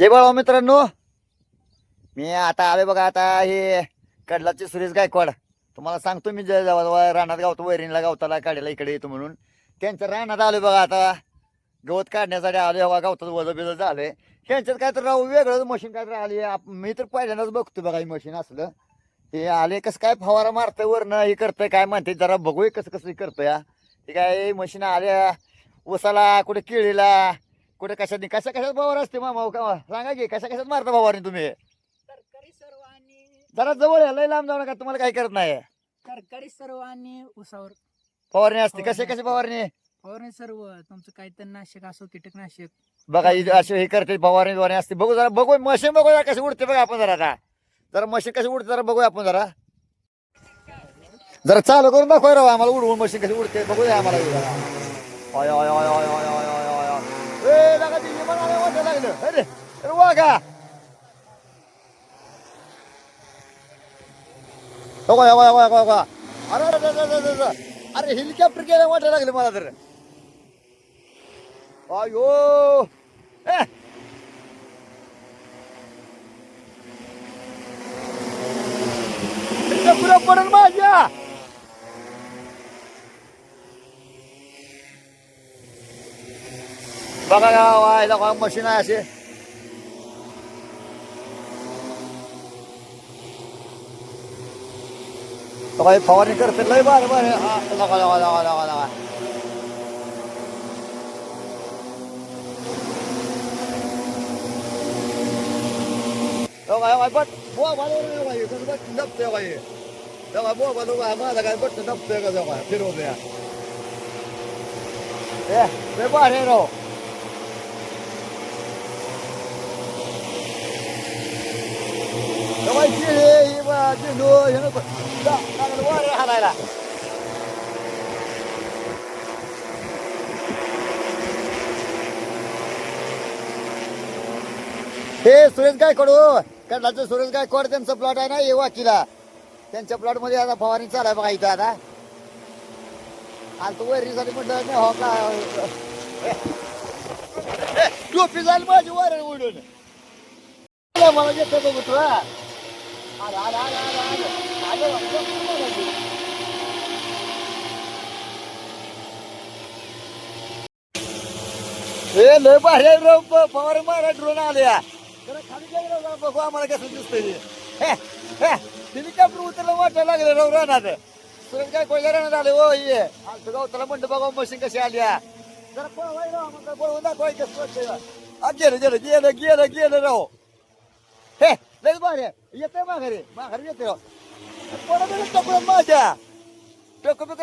जय बाळा मित्रांनो. मी आता आले बघा आता हे कडलाचे सुरेश गायकवाड. तुम्हाला सांगतो मी जे- जेव्हा रानात गावतो वैरीणला गावताला काढायला इकडे येतो म्हणून. त्यांच्या रानात आलो बघा आता. गवत काढण्यासाठी आलोय हवा गावतात वजं बिजं झालंय. त्यांच्यात काय तर राहू वेगळं मशीन काय तर आली. मी तर पहिल्यांदाच बघतो बघा हे मशीन असलं. हे आले कसं काय फवारा मारतंय वरनं हे करतंय काय म्हणते जरा बघूया कसं कसं हे करतंय हा. हे काय मशीन आल्या उसाला कुठे केळीला कुठे कशात कशा कशात पवार असते मग भाऊ हो का? सांगा की कशा कशात मारता पवारने तुम्ही? सर्व आणि जरा जवळ आहे लय लांब जाऊ नका तुम्हाला काही करत नाही. तरकारी सर्व आणि उसावर फवारणी असते कसे कसे फवारणी? फवारणी सर्व तुमचं काही तणनाशक असो कीटकनाशक. बघा इथे असे हे करते फवारणी फवारणी असते. बघू जरा बघू मशीन बघू जरा कशी उडते बघा आपण जरा आता. जरा मशीन कशी उडते जरा बघूया आपण जरा. जरा चालू करून दाखवा राव आम्हाला उडवून मशीन कशी उडते बघूया आम्हाला. ऑय ऑय ऑय ऑय ऑय ऑय लागा ती विमान लागलं. अरे अरे वा बघा बघा बघा बघा अरे अरे अरे अरे अरे अरे. हेलिकॉप्टर गेलं वाटायला लागलं मला तर. अयो. ए. इथं पुढं माझ्या. Baka nakakaila ko ang machine na siya. तो काही फवारणी करते लय बार बार लगा लगा लगा लगा लगा. काय बट बुवा बाजू काही बट दपते काही तेव्हा बुवा बाजू काय माझा काय बट दपते का जेव्हा फिरवते ए बाहेर राव. हाणायला हे सुरेश गायकवाड हो. कडलाचं सुरेश गायकवाड त्यांचं प्लॉट आहे ना ये वाकीला. त्यांच्या प्लॉटमध्ये आता फवारणी चालू आहे बघा इथं आता. तो वैरीसाठी म्हटलं नाही हो का ए, टोपी झाली माझी वर उडून. मला घेतो बघू तुला हे लय भारी फवार मारा ड्रोन आले बघू आम्हाला कसं दिसतंय तिने काय उतरलं वाटायला लागलं राव राहणार तुला काय कोयला राहणार आले ओ ये. आमचं गाव त्याला म्हणतो बघा मशीन कशी आली. जरा पळवाय दाखवायचं गेलं गेलं गेलं गेलं राव. हे लय भारी आहे. येते माघारी. माघारी येते माझ्या टोकू बिक